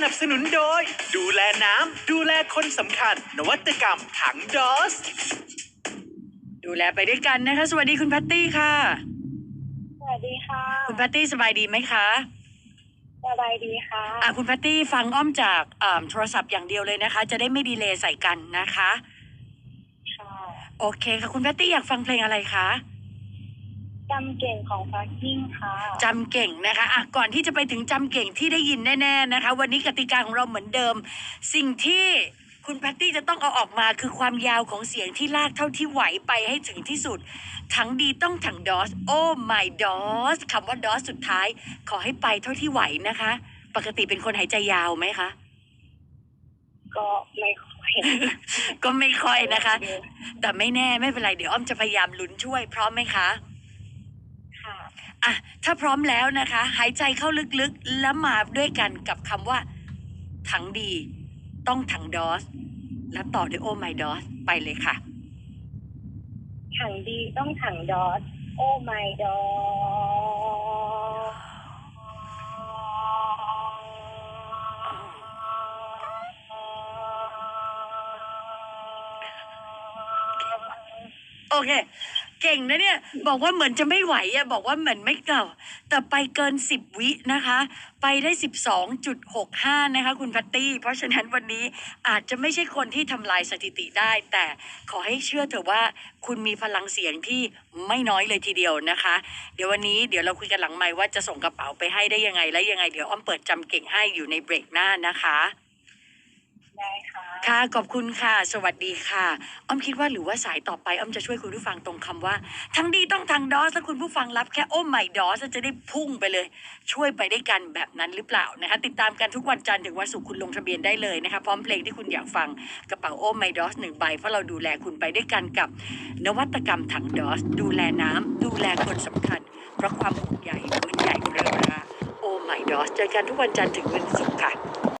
นับสนุนโดย ดูแลน้ำดูแลคนสำคัญ นวัตกรรมถังดอส ดูแลไปด้วยกันนะคะ สวัสดีคุณแพตตี้ค่ะ สวัสดีค่ะ คุณแพตตี้สบายดีไหมคะสบายดีค่ะอะคุณแพตตี้ฟังอ้อมจากอ่าโทรศัพท์อย่างเดียวเลยนะคะ จะได้ไม่ดีเลย์ใส่กันนะคะ ค่ะ โอเคค่ะ คุณแพตตี้อยากฟังเพลงอะไรคะ จำเก่งของฟักกิ้งค่ะจำเก่งนะคะอะก่อนที่จะไปถึงจำเก่งที่ได้ยินแน่ๆนะคะ วันนี้กติกาของเราเหมือนเดิม สิ่งที่คุณแพตตี้จะต้องเอาออกมาคือความยาวของเสียงที่ลากเท่าที่ไหวไปให้ถึงที่สุด ทั้งดีต้องถังดอส โอ้ my ดอสคำว่าดอสสุดท้าย ขอให้ไปเท่าที่ไหวนะคะ ปกติเป็นคนหายใจยาวไหมคะ ก็ไม่ค่อยก็ไม่ค่อยนะคะ แต่ไม่แน่ไม่เป็นไรเดี๋ยวอ้อมจะพยายามลุ้นช่วยพร้อมไหมคะค่ะ อะถ้าพร้อมแล้วนะคะ หายใจเข้าลึกๆ แล้วมาด้วยกันกับคำว่า ถังดี ต้องถังดอส แล้วต่อด้วยโอ้ my ดอส ไปเลยค่ะ ถังดีต้องถังดอส โอ้ไม่ดอส โอเค เก่งนะเนี่ย บอกว่าเหมือนจะไม่ไหวอะบอกว่าเหมือนไม่เก่า แต่ไปเกินสิบวินะคะ ไปได้สิบสองจุดหกห้านะคะ คุณพัตตี้ เพราะฉะนั้นวันนี้อาจจะไม่ใช่คนที่ทำลายสถิติได้ แต่ขอให้เชื่อเถอะว่าคุณมีพลังเสียงที่ไม่น้อยเลยทีเดียวนะคะ เดี๋ยววันนี้เดี๋ยวเราคุยกันหลังไมค์ว่าจะส่งกระเป๋าไปให้ได้ยังไง และยังไงเดี๋ยวอ้อมเปิดจำเก่งให้อยู่ในเบรกหน้านะคะ ได้ค่ะ ค่ะ ขอบคุณค่ะ สวัสดีค่ะ อ้อมคิดว่าหรือว่าสายต่อไป อ้อมจะช่วยคุณผู้ฟังตรงคำว่า ทั้งดีต้องทางดอสถ้าคุณผู้ฟังรับแค่โอ้ไม่ดอสจะได้พุ่งไปเลย ช่วยไปได้กันแบบนั้นหรือเปล่านะคะ ติดตามกันทุกวันจันทร์ถึงวันศุกร์คุณลงทะเบียนได้เลยนะคะ พร้อมเพลงที่คุณอยากฟังกระเป๋าโอ้ไม่ดอสหนึ่งใบ เพราะเราดูแลคุณไปด้วยกันกับ นวัตกรรมถังดอส ดูแลน้ำดูแลคนสำคัญ เพราะความห่วงใยเหมือนใหญ่เรือราโอ้ไม่ดอสเจอกันทุกวันจันทร์ถึงวันศุกร์ค่ะ